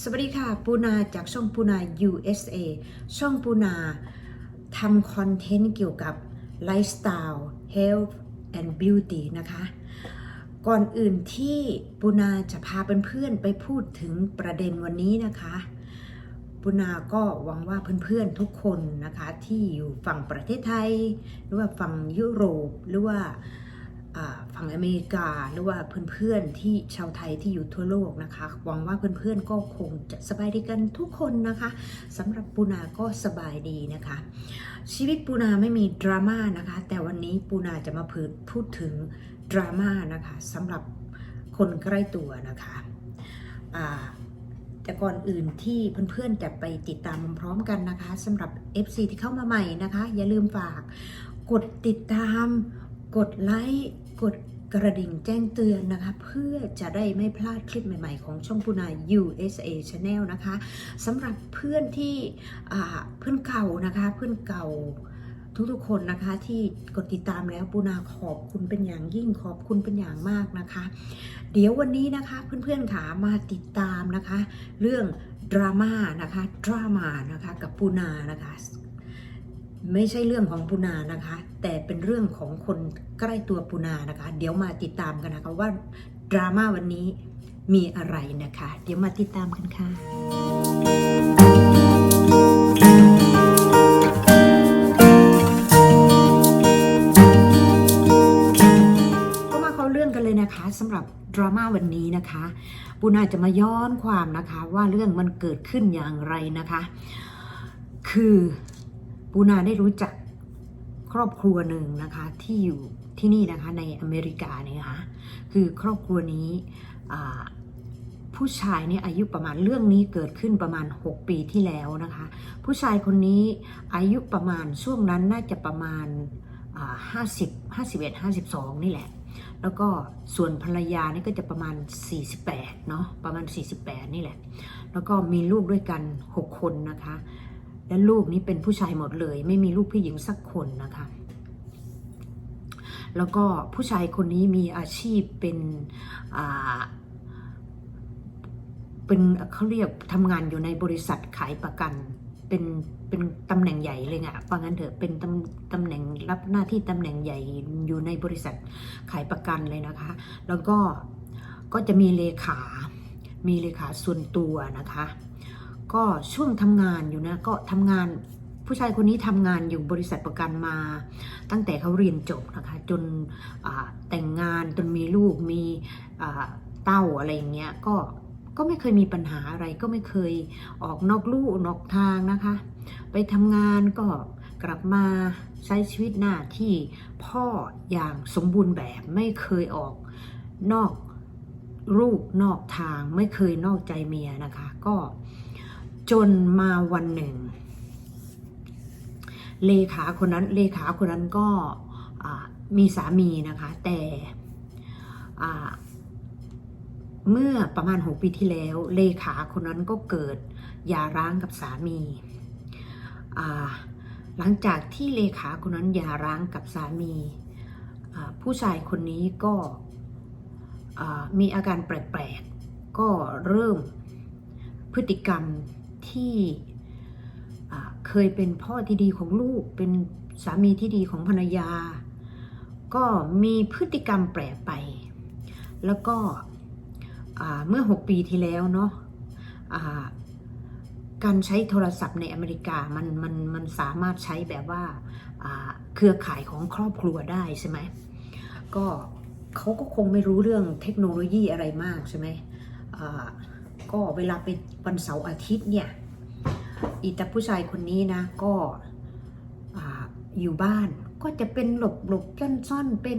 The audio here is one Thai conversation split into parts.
สวัสดีค่ะปูนาจากช่องปูนา USA ช่องปูนาทำคอนเทนต์เกี่ยวกับไลฟ์สไตล์ health and beauty นะคะ ก่อนอื่นที่ปูนาจะพาเพื่อนๆไปพูดถึงประเด็นวันนี้นะคะปูนาก็หวังว่าเพื่อนๆทุกคนนะคะที่อยู่ฝั่งประเทศไทย หรือว่าฝั่งยุโรปหรือว่าอ่า ฝั่งอเมริกาหรือว่าเพื่อนๆที่ชาวไทยที่อยู่ทั่วโลกนะคะ หวังว่าเพื่อนๆก็คงจะสบายดีกันทุกคนนะคะสำหรับปูนาก็สบายดีนะคะ ชีวิตปูนาไม่มีดราม่านะคะ แต่วันนี้ปูนาจะมาพูดถึงดราม่านะคะสำหรับคนใกล้ตัวนะคะแต่ก่อนอื่นที่เพื่อนๆจะไปติดตามพร้อมกันนะคะสำหรับ FC ที่เข้ามาใหม่นะคะ อย่าลืมฝากกดติดตามกดไลค์ กดกระดิ่งแจ้งเตือนนะคะ เพื่อจะได้ไม่พลาดคลิปใหม่ๆ ของช่องปูนา USA Channel นะคะสำหรับเพื่อนที่เพื่อนเก่านะคะเพื่อนเก่าทุกๆคนนะคะที่กดติดตามแล้วปูนาขอบคุณเป็นอย่างยิ่งขอบคุณเป็นอย่างมากนะคะ เดี๋ยววันนี้นะคะเพื่อนๆขามาติดตามนะคะ เรื่องดราม่านะคะดราม่านะคะกับปูนานะคะ ไม่ใช่เรื่องของปูนานะคะ แต่เป็นเรื่องของคนใกล้ตัวปูนานะคะ เดี๋ยวมาติดตามกันนะคะว่าดราม่าวันนี้มีอะไรนะคะ เดี๋ยวมาติดตามกันค่ะก็มาเข้าเรื่องกันเลยนะคะสำหรับดราม่าวันนี้นะคะปูนาจะมาย้อนความนะคะว่าเรื่องมันเกิดขึ้นอย่างไรนะคะ คือ ปูนาได้รู้จักครอบครัวหนึ่งนะคะที่อยู่ที่นี่นะคะในอเมริกาเนี่ยนะคะคือครอบครัวนี้ผู้ชายเนี่ยอายุประมาณเรื่องนี้เกิดขึ้นประมาณ 6 ปีที่แล้วนะคะ ผู้ชายคนนี้อายุประมาณช่วงนั้นน่าจะประมาณห้าสิบห้าสิบเอ็ดห้าสิบสองนี่แหละ แล้วก็ส่วนภรรยานี่ก็จะประมาณ 48 เนาะประมาณ 48 นี่แหละ แล้วก็มีลูกด้วยกัน 6 คนนะคะ และลูกนี้เป็นผู้ชายหมดเลย ไม่มีลูกผู้หญิงสักคนนะคะ แล้วก็ผู้ชายคนนี้มีอาชีพเป็นเป็นเขาเรียกทำงานอยู่ในบริษัทขายประกัน เป็นเป็นตำแหน่งใหญ่เลยไงว่างั้นเถอะเป็นตำตำแหน่งรับหน้าที่ตำแหน่งใหญ่อยู่ในบริษัทขายประกันเลยนะคะ แล้วก็ก็จะมีเลขา มีเลขาส่วนตัวนะคะ ก็ช่วงทำงานอยู่นะก็ทำงานผู้ชายคนนี้ทำงานอยู่บริษัทประกันมา ตั้งแต่เขาเรียนจบนะคะ จนแต่งงานจนมีลูกมีเต้าอะไรอย่างเงี้ยก็ก็ไม่เคยมีปัญหาอะไรก็ไม่เคยออกนอกลู่นอกทางนะคะ ไปทำงานก็กลับมาใช้ชีวิตหน้าที่พ่ออย่างสมบูรณ์แบบไม่เคยออกนอกรูปนอกทางไม่เคยนอกใจเมียนะคะ ก็ จนมาวันหนึ่ง เลขาคนนั้นเลขาคนนั้นก็มีสามีนะคะ แต่เมื่อประมาณ6ปีที่แล้ว เลขาคนนั้นก็เกิดหย่าร้างกับสามี หลังจากที่เลขาคนนั้นหย่าร้างกับสามีผู้ชายคนนี้ก็มีอาการแปลกๆ ก็เริ่มพฤติกรรม ที่เคยเป็นพ่อที่ดีของลูก เป็นสามีที่ดีของภรรยา ก็มีพฤติกรรมแปลไป แล้วก็เมื่อ 6 ปีที่แล้วเนาะอ่าการใช้โทรศัพท์ในอเมริกามันมันมันสามารถใช้แบบว่าเครือข่ายของครอบครัวได้ใช่ไหมก็เขาก็คงไม่รู้เรื่องเทคโนโลยีอะไรมากใช่ไหมก็เวลาไปวันเสาร์อาทิตย์เนี่ย อีตาผู้ชายคนนี้นะ ก็อ่าอยู่บ้านก็จะเป็นหลบหลบซ่อนซ่อนๆเป็น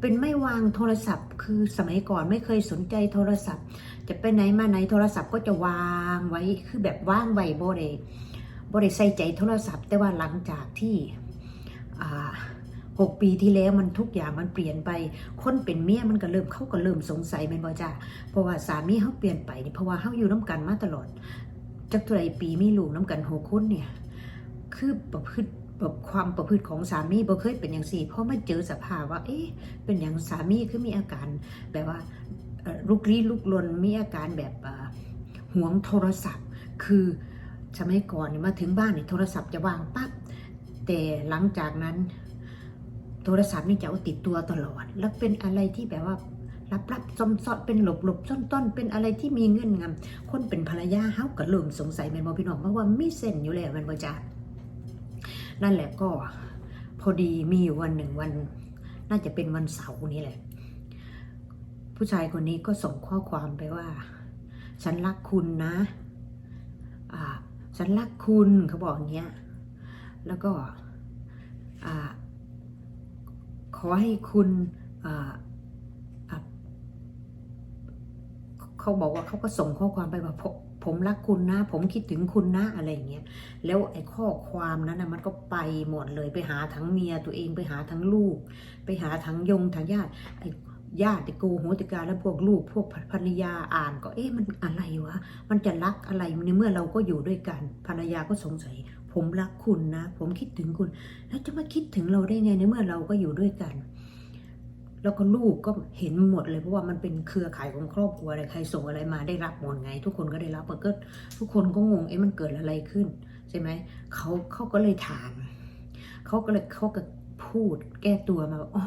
เป็นไม่วางโทรศัพท์ คือสมัยก่อนไม่เคยสนใจโทรศัพท์ จะไปไหนมาไหนโทรศัพท์ก็จะวางไว้คือแบบว่างไว้บ่ได้บ่ได้ใส่ใจโทรศัพท์ แต่ว่าหลังจากที่หกปีที่แล้วมันทุกอย่างมันเปลี่ยนไป คนเป็นเมียมันก็เริ่มเขาก็เริ่มสงสัยแมันบ่จ้าเพราะว่าสามีเขาเปลี่ยนไปนี่เพราะว่าเขาอยู่น้ำกันมาตลอด จักเท่าไรปีมีลูกน้ำกันหกคนเนี่ย คือประพฤติแบบความประพฤติของสามีบ่เคยเป็นอย่างสี่ เพราะมาเจอสภาพว่า เอ๊ะ เป็นอย่างสามีคือมีอาการแบบว่าลุกลี้ลุกลนมีอาการแบบอ่าหวงโทรศัพท์ คือสมัยก่อนมาถึงบ้านเนี่ยโทรศัพท์จะวางปั๊บแต่หลังจากนั้น โทรศัพท์นี่จะเอาติดตัวตลอด แล้วเป็นอะไรที่แบบว่า รับรับซอมซอดเป็นหลบหลบซ่อนต้นเป็นอะไรที่มีเงื่อนงำคนเป็นภรรยาเฮาก็เริ่มสงสัยแมนบอพี่น้องเพราะว่ามีเส้นอยู่แล้วแมนบอจ้านั่นแหละก็พอดีมีอยู่วันหนึ่งวัน น่าจะเป็นวันเสาร์นี้แหละ ผู้ชายคนนี้ก็ส่งข้อความไปว่า ฉันรักคุณนะอ่าฉันรักคุณเขาบอกอย่างเงี้ยแล้วก็อขอให้คุณอ่าอะ เขาบอกว่าเขาก็ส่งข้อความไปว่าผมผมรักคุณนะ ผมคิดถึงคุณนะอะไรอย่างเงี้ยแล้วไอ้ข้อความนั้นนะมันก็ไปหมดเลยไปหาทั้งเมียตัวเองไปหาทั้งลูก ไปหาทั้งยงทั้งญาติไอ้ญาติโกโหติกาและพวกลูกพวกภรรยาอ่านก็เอ๊ะมันอะไรวะมันจะรักอะไรในเมื่อเราก็อยู่ด้วยกันภรรยาก็สงสัย ผมรักคุณนะ ผมคิดถึงคุณ แล้วจะมาคิดถึงเราได้ไงในเมื่อเราก็อยู่ด้วยกัน แล้วก็ลูกก็เห็นหมดเลยเพราะว่ามันเป็นเครือข่ายของครอบครัวอะไรใครส่งอะไรมาได้รับหมดไง ทุกคนก็ได้รับก็ทุกคนก็งงเอ๊ะมันเกิดอะไรขึ้นใช่ไหมเขาเขาก็เลยถามเขาก็เลยเขาก็พูดแก้ตัวมาอ๋อ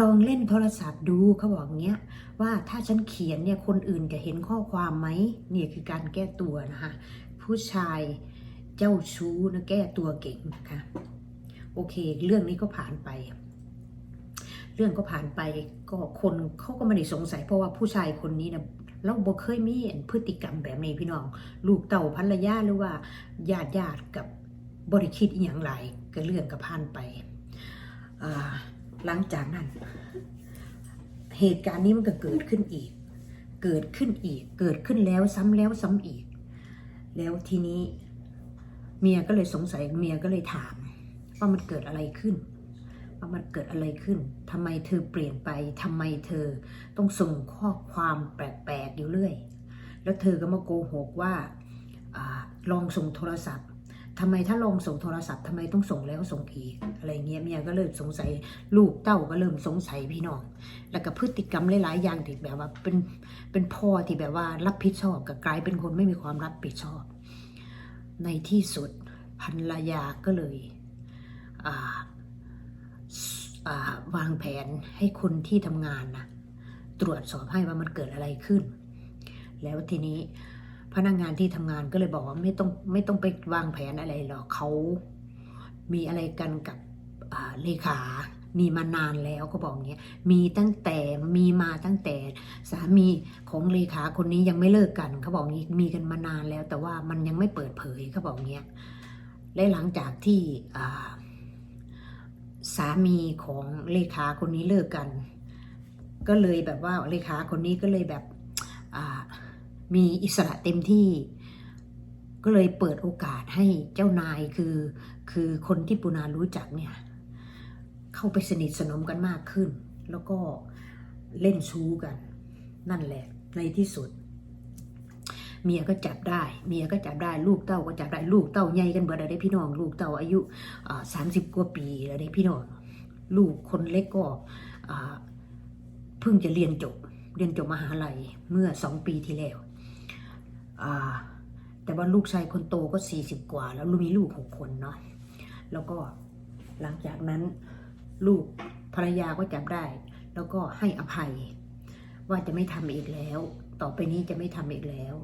ลองเล่นโทรศัพท์ดูเขาบอกอย่างเงี้ยว่าถ้าฉันเขียนเนี่ยคนอื่นจะเห็นข้อความไหมเนี่ยคือการแก้ตัวนะคะผู้ชายเจ้าชู้นะแก้ตัวเก่งนะคะโอเค เรื่องนี้ก็ผ่านไป เรื่องก็ผ่านไปก็คนเขาก็ไม่ได้สงสัยเพราะว่าผู้ชายคนนี้นะเราบ่เคยมีพฤติกรรมแบบนี้พี่น้อง ลูกเต่าภรรยาหรือว่าญาติญาติกับบริคิดอหย่างไรก็เรื่องก็ผ่านไปหลังจากนั้น เหตุการณ์นี้มันก็เกิดขึ้นอีก เกิดขึ้นอีก เกิดขึ้นแล้วซ้ำแล้วซ้ำอีก แล้วทีนี้ เมียก็เลยสงสัยเมียก็เลยถาม ว่ามันเกิดอะไรขึ้น มันเกิดอะไรขึ้นทำไมเธอเปลี่ยนไปทำไมเธอต้องส่งข้อความแปลกๆอยู่เรื่อย แล้วเธอก็มาโกหกว่าอลองส่งโทรศัพท์ทำไมถ้าลองส่งโทรศัพท์ทำไมต้องส่งแล้วส่งอีก อะไรเงี้ยเมียก็เริ่มสงสัยลูกเต้าก็เริ่มสงสัยพี่น้อง แล้วก็พฤติกรรมหลายๆอย่างที่แบบว่าเป็นเป็นพ่อที่แบบว่ารับผิดชอบกับกลายเป็นคนไม่มีความรับผิดชอบ ในที่สุดภรรยาก็เลยอ่า วางแผนให้คนที่ทำงานนะตรวจสอบให้ว่ามันเกิดอะไรขึ้น แล้วทีนี้พนักงานที่ทำงานก็เลยบอกว่าไม่ต้องไม่ต้องไปวางแผนอะไรหรอกเขามีอะไรกันกับเลขา มีมานานแล้วก็บอกอย่างเงี้ย มีตั้งแต่มีมาตั้งแต่สามีของเลขาคนนี้ยังไม่เลิกกันเขาบอกงี้มีกันมานานแล้ว แต่ว่ามันยังไม่เปิดเผยเขาบอกเงี้ยและหลังจากที่อ่า สามีของเลขาคนนี้เลิกกัน ก็เลยแบบว่าเลขาคนนี้ก็เลยแบบมีอิสระเต็มที่ ก็เลยเปิดโอกาสให้เจ้านายคือคือคนที่ปูนารู้จักเนี่ยเข้าไปสนิทสนมกันมากขึ้น แล้วก็เล่นชู้กัน นั่นแหละในที่สุด เมียก็จับได้ เมียก็จับได้ ลูกเต้าก็จับได้ ลูกเต้าใหญ่กันเบิดได้พี่น้อง ลูกเต้าอายุสามสิบกว่าปีแล้วได้พี่น้อง ลูกคนเล็กก็เพิ่งจะเรียนจบ เรียนจบมหาลัยเมื่อสองปีที่แล้วแต่ว่าลูกชายคนโตก็สี่สิบกว่า แล้วลูกมีลูกหกคนเนาะ แล้วก็หลังจากนั้นลูกภรรยาก็จับได้ แล้วก็ให้อภัย ว่าจะไม่ทำอีกแล้ว ต่อไปนี้จะไม่ทำอีกแล้ว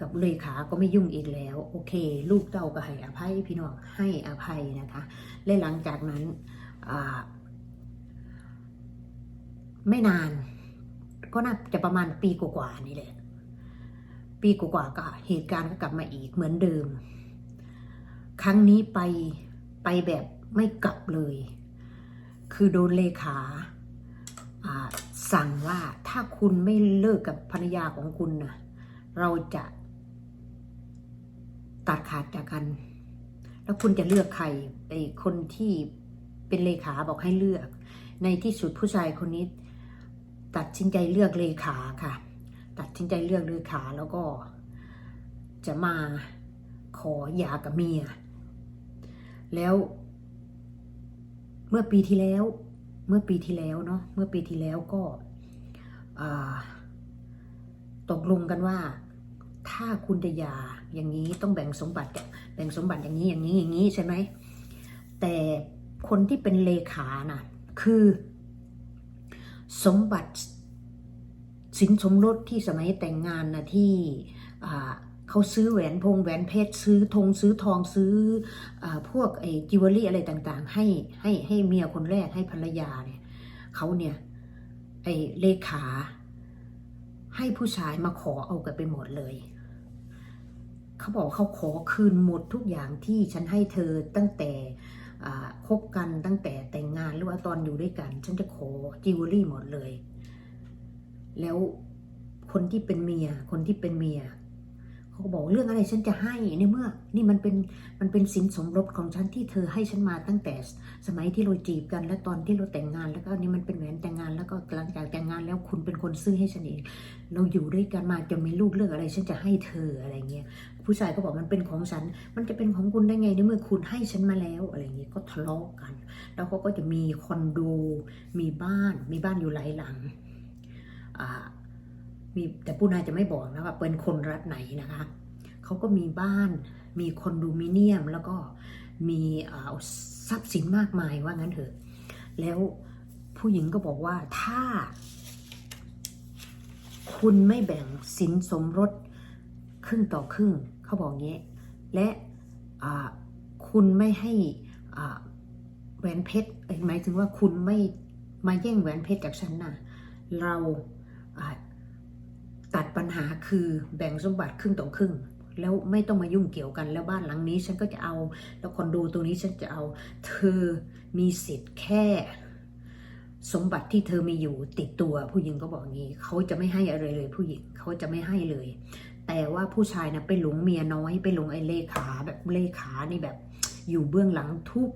กับเลขาก็ไม่ยุ่งอีกแล้ว โอเค ลูกเต้าก็ให้อภัยพี่น้องให้อภัยนะคะ และหลังจากนั้นไม่นาน ก็น่าจะประมาณปีกว่าๆนี่แหละ ปีกว่าๆก็เหตุการณ์ก็กลับมาอีกเหมือนเดิม ครั้งนี้ไปไปแบบไม่กลับเลย คือโดนเลขาสั่งว่าถ้าคุณไม่เลิกกับภรรยาของคุณนะเราจะ ตัดขาดจากกัน แล้วคุณจะเลือกใครไอ้คนที่เป็นเลขาบอกให้เลือก ในที่สุดผู้ชายคนนี้ ตัดสินใจเลือกเลขาค่ะ ตัดสินใจเลือกเลขาแล้วก็ จะมาขอหย่ากับเมีย แล้วเมื่อปีที่แล้ว เมื่อปีที่แล้วเนาะเมื่อปีที่แล้วก็ตกลงกันว่า ถ้าคุณจะยาอย่างนี้ต้องแบ่งสมบัติแบ่งสมบัติอย่างนี้อย่างนี้อย่างนี้ใช่ไหมแต่คนที่เป็นเลขาน่ะคือ สมบัติสินสมรสที่สมัยแต่งงานนะที่เขาซื้อแหวนพงแหวนเพชรซื้อธงซื้อทองซื้ออพวกไอ้จิวเวลรี่อะไรต่างๆ ให้ให้ให้เมียคนแรกให้ภรรยาเนี่ยเขาเนี่ยไอ้เลขาให้ผู้ชายมาขอเอากันไปหมดเลย เขาบอกเขาขอคืนหมดทุกอย่างที่ฉันให้เธอตั้งแต่คบกันตั้งแต่แต่งงานหรือว่าตอนอยู่ด้วยกัน ฉันจะขอจิวเวลรี่หมดเลย แล้วคนที่เป็นเมีย คนที่เป็นเมีย เขาบอกเรื่องอะไรฉันจะให้ในเมื่อ นี่มันเป็นมันเป็นสินสมรสของฉันที่เธอให้ฉันมาตั้งแต่สมัยที่เราจีบกัน และตอนที่เราแต่งงาน แล้วก็อันนี่มันเป็นแหวนแต่งงาน แล้วก็หลังจากแต่งงานแล้วคุณเป็นคนซื้อให้ฉันเองเราอยู่ด้วยกันมาจนมีลูกเรื่องอะไร ฉันจะให้เธออะไรเงี้ยผู้ชายก็บอกมันเป็นของฉัน มันจะเป็นของคุณได้ไงในเมื่อคุณให้ฉันมาแล้วอะไรเงี้ยก็ทะเลาะกัน แล้วเขาก็จะมีคอนโดมีบ้านมีบ้านอยู่หลายหลังอ่า มีแต่ปูนาจะไม่บอกนะว่าเป็นคนรัฐไหนนะคะเขาก็มีบ้านมีคอนโดมิเนียมแล้วก็มีทรัพย์สินมากมายว่างั้นเถอะ แล้วผู้หญิงก็บอกว่าถ้า คุณไม่แบ่งสินสมรสครึ่งต่อครึ่งเขาบอกงี้ และคุณไม่ให้แหวนเพชรหมายถึงว่าคุณไม่มาแย่งแหวนเพชรจากฉันนะเราอ่า ตัดปัญหาคือแบ่งสมบัติครึ่งต่อครึ่ง แล้วไม่ต้องมายุ่งเกี่ยวกัน แล้วบ้านหลังนี้ฉันก็จะเอา แล้วคอนโดตรงนี้ฉันจะเอา เธอมีสิทธิ์แค่ สมบัติที่เธอมีอยู่ติดตัว ผู้หญิงก็บอกงี้เขาจะไม่ให้อะไรเลย ผู้หญิงเขาจะไม่ให้เลย แต่ว่าผู้ชายนะไปหลงเมียน้อยไปหลงไอ้เลขาแบบเลขานี่แบบ อยู่เบื้องหลังทุก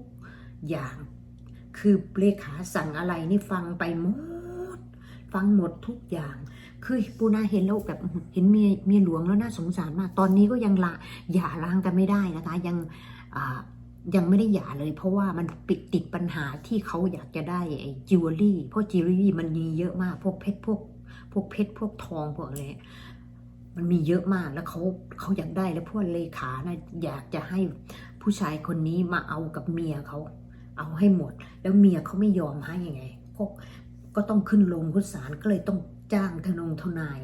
อย่าง คือเลขาสั่งอะไรนี่ฟังไปหมดฟังหมดทุกอย่าง คือปูนาเห็นแล้วแบบเห็นเมียเมียหลวงแล้วน่าสงสารมาก ตอนนี้ก็ยังละหย่าร้างกันไม่ได้นะคะ ยังยังไม่ได้หย่าเลย เพราะว่ามันปิดติดปัญหาที่เขาอยากจะได้ไอ้จิวเวลรี่เพราะจิวเวลรี่มันมีเยอะมาก พวกเพชรพวก พวกเพชรพวกทองพวกอะไรมันมีเยอะมากแล้วเขาเขาอยากได้แล้วพวกเลขานะอยากจะให้ผู้ชายคนนี้มาเอากับเมียเขาเอาให้หมด แล้วเมียเขาไม่ยอมให้ยังไงก็ก็ต้องขึ้นลงขึ้นศาลก็เลยต้อง จ้างทนงทนาย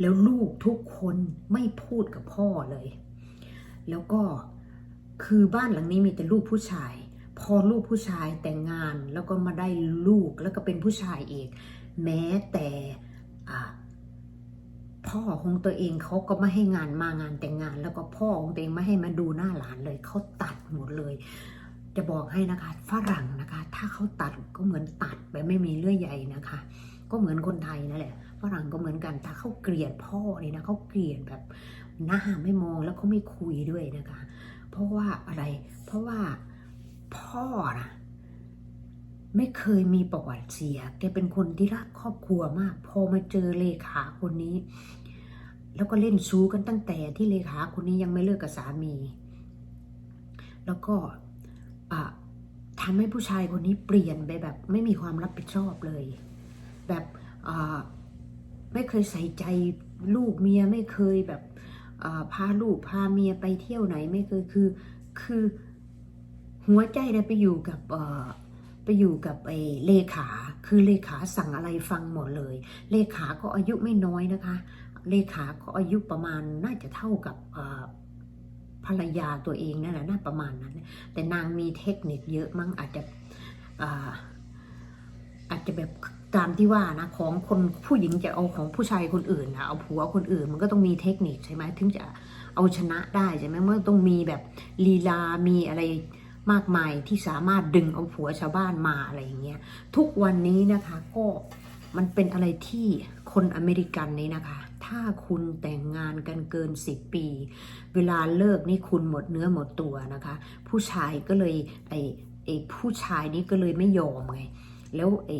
แล้วลูกทุกคนไม่พูดกับพ่อเลย แล้วก็คือบ้านหลังนี้มีแต่ลูกผู้ชาย พอลูกผู้ชายแต่งงานแล้วก็มาได้ลูกแล้วก็เป็นผู้ชายอีก แม้แต่พ่อของตัวเองเขาก็ไม่ให้งานมางานแต่งงาน แล้วก็พ่อของตัวเองไม่ให้มาดูหน้าหลานเลยเขาตัดหมดเลย จะบอกให้นะคะฝรั่งนะคะ ถ้าเขาตัดก็เหมือนตัดแบบไม่มีเลื่อยใยนะคะ ก็เหมือนคนไทยนั่นแหละฝรั่งก็เหมือนกันถ้าเขาเกลียดพ่อเลยนะเขาเกลียดแบบหน้าไม่มองแล้วเขาไม่คุยด้วยนะคะ เพราะว่าอะไรเพราะว่าพ่อนะไม่เคยมีประวัติเสีย แกเป็นคนที่รักครอบครัวมาก พอมาเจอเลขาคนนี้ แล้วก็เล่นชู้กันตั้งแต่ที่เลขาคนนี้ยังไม่เลิกกับสามี แล้วก็ทำให้ผู้ชายคนนี้เปลี่ยนไปแบบไม่มีความรับผิดชอบเลย แบบไม่เคยใส่ใจลูกเมียไม่เคยแบบพาลูกพาเมียไปเที่ยวไหนไม่เคยคือคือหัวใจเนี่ยไปอยู่กับไปอยู่กับไอ้เลขา คือเลขาสั่งอะไรฟังหมดเลย เลขาก็อายุไม่น้อยนะคะ เลขาก็อายุประมาณน่าจะเท่ากับภรรยาตัวเองนั่นแหละน่าประมาณนั้น แต่นางมีเทคนิคเยอะมั้งอาจจะอาอาจจะแบบ ตามที่ว่านะของคนผู้หญิงจะเอาของผู้ชายคนอื่นนะเอาผัวคนอื่นมันก็ต้องมีเทคนิคใช่ไหมถึงจะเอาชนะได้ใช่ไหมมันต้องมีแบบลีลา มีอะไรมากมายที่สามารถดึงเอาผัวชาวบ้านมาอะไรอย่างเงี้ยทุกวันนี้นะคะก็มันเป็นอะไรที่คนอเมริกันนี้นะคะ ถ้าคุณแต่งงานกันเกิน10ปี เวลาเลิกนี่คุณหมดเนื้อหมดตัวนะคะ ผู้ชายก็เลยไอ้ไอ้ผู้ชายนี้ก็เลยไม่ยอมไงแล้วไอ้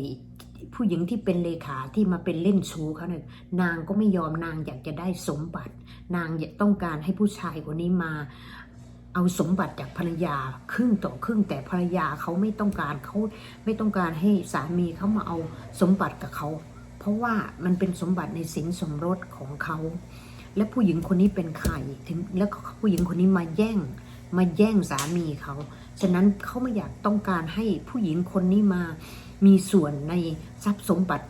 ผู้หญิงที่เป็นเลขาที่มาเป็นเล่นชู้เขาเนี่ยนางก็ไม่ยอมนางอยากจะได้สมบัติ นางอยากต้องการให้ผู้ชายคนนี้มาเอาสมบัติจากภรรยาครึ่งต่อครึ่งแต่ภรรยาเขาไม่ต้องการเขาไม่ต้องการให้สามีเขามาเอาสมบัติกับเขา เพราะว่ามันเป็นสมบัติในสินสมรสของเขา และผู้หญิงคนนี้เป็นใครถึงแล้วผู้หญิงคนนี้มาแย่งมาแย่งสามีเขา ฉะนั้นเขาไม่อยากต้องการให้ผู้หญิงคนนี้มา มีส่วนในทรัพย์สมบัติ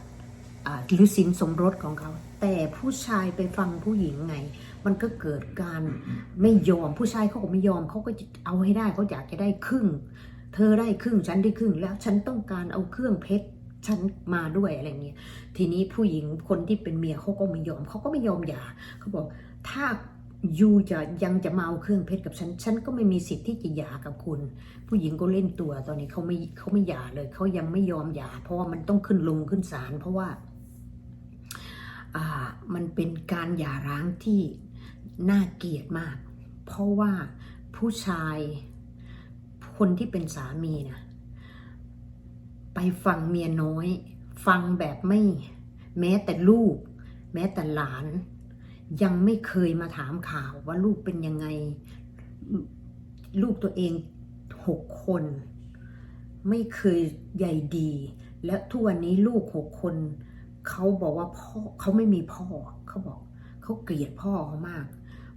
หรือสินสมรสของเขา แต่ผู้ชายไปฟังผู้หญิงไง มันก็เกิดการไม่ยอมผู้ชายเขาก็ไม่ยอมเขาก็เอาให้ได้เขาอยากจะได้ครึ่ง เธอได้ครึ่งฉันได้ครึ่ง แล้วฉันต้องการเอาเครื่องเพชรฉันมาด้วยอะไรเงี้ยทีนี้ผู้หญิงคนที่เป็นเมียเขาก็ไม่ยอมเขาก็ไม่ยอมหย่าเขาบอกถ้า ยูจะยังจะมาเอาเครื่องเพชรกับฉัน ฉันก็ไม่มีสิทธิ์ที่จะหย่ากับคุณ ผู้หญิงก็เล่นตัวตอนนี้เขาไม่เขาไม่หย่าเลย เขายังไม่ยอมหย่า เพราะว่ามันต้องขึ้นลงขึ้นศาลเพราะว่า อ่า มันเป็นการหย่าร้างที่น่าเกลียดมาก เพราะว่าผู้ชายคนที่เป็นสามีนะไปฟังเมียน้อย ฟังแบบไม่ แม้แต่ลูก แม้แต่หลาน ยังไม่เคยมาถามข่าวว่าลูกเป็นยังไง ลูกตัวเองหกคน ไม่เคยใยดี และทุกวันนี้ลูกหกคนเขาบอกว่าพ่อเขาไม่มีพ่อเขาบอกเขาเกลียดพ่อเขามาก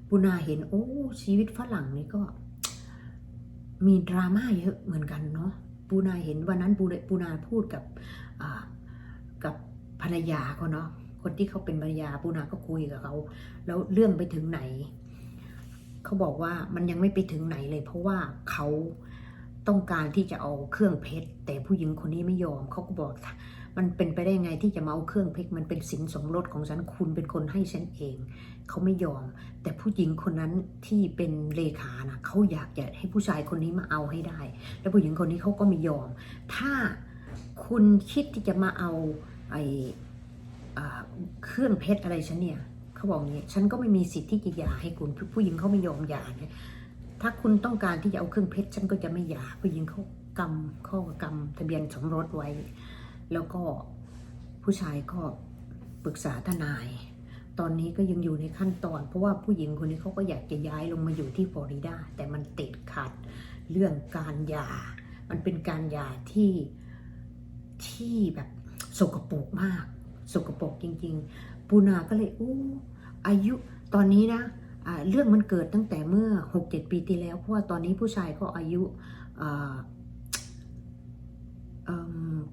ปูนาเห็นโอ้ชีวิตฝรั่งนี่ก็ มีดราม่าเยอะเหมือนกันเนาะปูนาเห็นวันนั้นปูปูนาพูดกับกับภรรยาเขาเนาะ คนที่เขาเป็นภรรยาปูนาก็คุยกับเขาแล้วเรื่องไปถึงไหน เขาบอกว่ามันยังไม่ไปถึงไหนเลย เพราะว่าเขาต้องการที่จะเอาเครื่องเพชร แต่ผู้หญิงคนนี้ไม่ยอมเขาก็บอก มันเป็นไปได้ไงที่จะมาเอาเครื่องเพชรมันเป็นสินสมรสของฉันคุณเป็นคนให้ฉันเอง เขาไม่ยอม แต่ผู้หญิงคนนั้นที่เป็นเลขานะเขาอยากจะให้ผู้ชายคนนี้มาเอาให้ได้ แล้วผู้หญิงคนนี้เขาก็ไม่ยอม ถ้าคุณคิดที่จะมาเอาไอ้ เครื่องเพชรอะไรฉันเนี่ยเขาบอกอย่างนี้ฉันก็ไม่มีสิทธิ์ที่จะหย่าให้คุณผู้หญิงเขาไม่ยอมหย่าเนี่ยถ้าคุณต้องการที่จะเอาเครื่องเพชรฉันก็จะไม่หย่าผู้หญิงเขากำข้อกำทะเบียนสมรสไว้ แล้วก็ผู้ชายก็ปรึกษาทนาย ตอนนี้ก็ยังอยู่ในขั้นตอน เพราะว่าผู้หญิงคนนี้เขาก็อยากจะย้ายลงมาอยู่ที่ฟลอริดาแต่มันติดขัดเรื่องการหย่า มันเป็นการหย่าที่ที่แบบสกปรกมาก สกปรกจริง ๆ ปูนาก็เลยอู้อายุตอนนี้นะเรื่องมันเกิดตั้งแต่เมื่อ 6-7 ปีที่แล้ว เพราะว่าตอนนี้ผู้ชายก็อายุ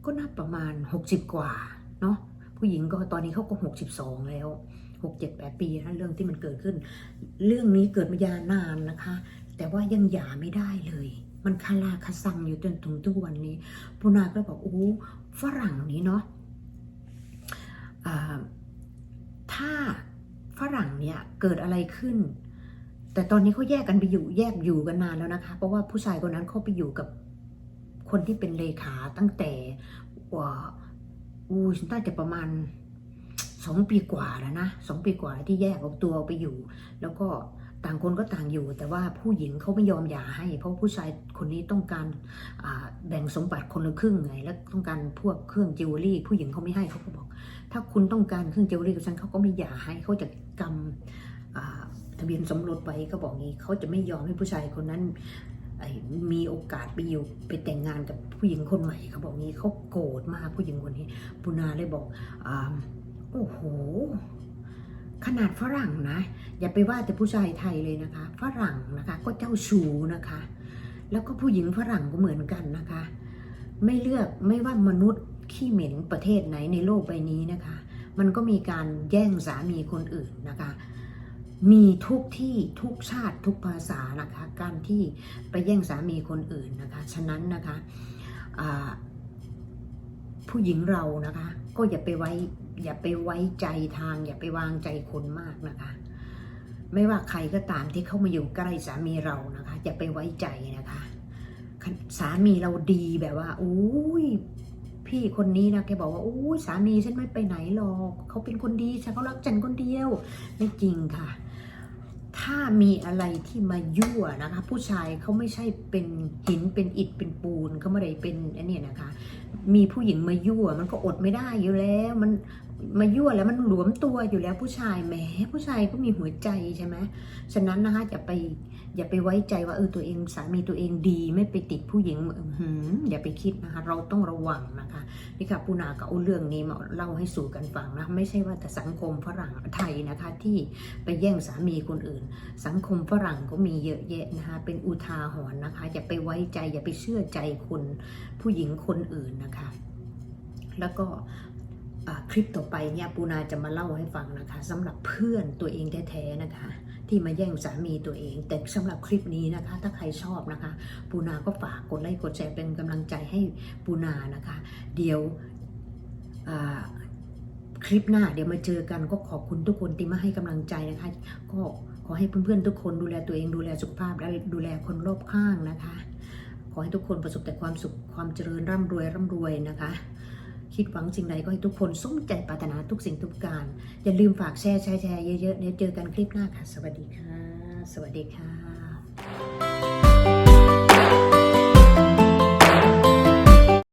ก็นับประมาณ 60 กว่าเนาะผู้หญิงก็ตอนนี้เขาก็ 62 แล้ว 6 7 8 ปีนะเรื่องที่มันเกิดขึ้น เรื่องนี้เกิดมายานานนะคะ แต่ว่ายังหย่าไม่ได้เลย มันคาราคาซังอยู่จนถึงทุกวันนี้ปุนาก็บอกโอ้ฝรั่งนี้เนาะ ถ้าฝรั่งเนี่ยเกิดอะไรขึ้น แต่ตอนนี้เขาแยกกันไปอยู่แยกอยู่กันนานแล้วนะคะ เพราะว่าผู้ชายคนนั้นเขาไปอยู่กับคนที่เป็นเลขาตั้งแต่ว่าอู้น่าจะประมาณสองปีกว่าแล้วนะสองปีกว่าที่แยกออกตัวไปอยู่ แล้วก็ ต่างคนก็ต่างอยู่ แต่ว่าผู้หญิงเขาไม่ยอมหย่าให้ เพราะผู้ชายคนนี้ต้องการแบ่งสมบัติคนละครึ่งไงแล้วต้องการพวกเครื่องจิวเวลรี่ ผู้หญิงเขาไม่ให้เขาก็บอก ถ้าคุณต้องการเครื่องจิวเวลรี่กับฉันเขาก็ไม่หย่าให้เขาจะกำทะเบียนสมรสไว้ก็บอกงี้เขาจะไม่ยอมให้ผู้ชายคนนั้นมีโอกาสไปอยู่ไปแต่งงานกับผู้หญิงคนใหม่เขาบอกงี้เขาโกรธมากผู้หญิงคนนี้ปุนาเลยบอกอโอ้โห ขนาดฝรั่งนะ อย่าไปว่าแต่ผู้ชายไทยเลยนะคะ ฝรั่งนะคะก็เจ้าชู้นะคะ แล้วก็ผู้หญิงฝรั่งก็เหมือนกันนะคะ ไม่เลือกไม่ว่ามนุษย์ขี้เหม็นประเทศไหนในโลกใบนี้นะคะ มันก็มีการแย่งสามีคนอื่นนะคะ มีทุกที่ทุกชาติทุกภาษานะคะ การที่ไปแย่งสามีคนอื่นนะคะ ฉะนั้นนะคะผู้หญิงเรานะคะ ก็อย่าไปไว้ อย่าไปไว้ใจทาง อย่าไปวางใจคนมากนะคะ ไม่ว่าใครก็ตามที่เข้ามาอยู่ใกล้สามีเรานะคะอย่าไปไว้ใจนะคะสามีเราดีแบบว่าอุ้ยพี่คนนี้นะแกบอกว่าอุ้ยสามีฉันไม่ไปไหนหรอกเขาเป็นคนดีฉันเขารักฉันคนเดียวไม่จริงค่ะ ถ้ามีอะไรที่มายั่วนะคะ ผู้ชายเขาไม่ใช่เป็นหินเป็นอิฐเป็นปูนเขาไม่ได้เป็นอันนี้นะคะ มีผู้หญิงมายั่ว มันก็อดไม่ได้อยู่แล้ว มัน มายั่วแล้วมันหลวมตัวอยู่แล้วผู้ชายแหมผู้ชายก็มีหัวใจใช่ไหมฉะนั้นนะคะอย่าไปอย่าไปไว้ใจว่าเออตัวเองสามีตัวเองดีไม่ไปติดผู้หญิงอื้อหืออย่าไปคิดนะคะ เราต้องระวังนะคะนี่ค่ะปูนาก็เอาเรื่องนี้มาเล่าให้สู่กันฟังนะไม่ใช่ว่าแต่สังคมฝรั่งไทยนะคะที่ไปแย่งสามีคนอื่น สังคมฝรั่งก็มีเยอะแยะนะคะเป็นอุทาหรณ์นะคะอย่าไปไว้ใจอย่าไปเชื่อใจคนผู้หญิงคนอื่นนะคะ แล้วก็ คลิปต่อไปเนี่ยปูนาจะมาเล่าให้ฟังนะคะสำหรับเพื่อนตัวเองแท้ๆนะคะ ที่มาแย่งสามีตัวเอง แต่สำหรับคลิปนี้นะคะ ถ้าใครชอบนะคะ ปูนาก็ฝากกดไลค์กดแชร์เป็นกำลังใจให้ปูนานะคะ เดี๋ยวคลิปหน้าเดี๋ยวมาเจอกันก็ขอบคุณทุกคนที่มาให้กำลังใจนะคะ ก็ขอให้เพื่อนๆทุกคนดูแลตัวเองดูแลสุขภาพและดูแลคนรอบข้างนะคะ ขอให้ทุกคนประสบแต่ความสุขความเจริญร่ำรวยร่ำรวยนะคะ คิดหวังสิ่งใดก็ให้ทุกคนสมใจปรารถนาทุกสิ่งทุกการ อย่าลืมฝากแชร์แชร์แชร์เยอะๆเดี๋ยวเจอกันคลิปหน้าค่ะ สวัสดีค่ะ สวัสดีค่ะ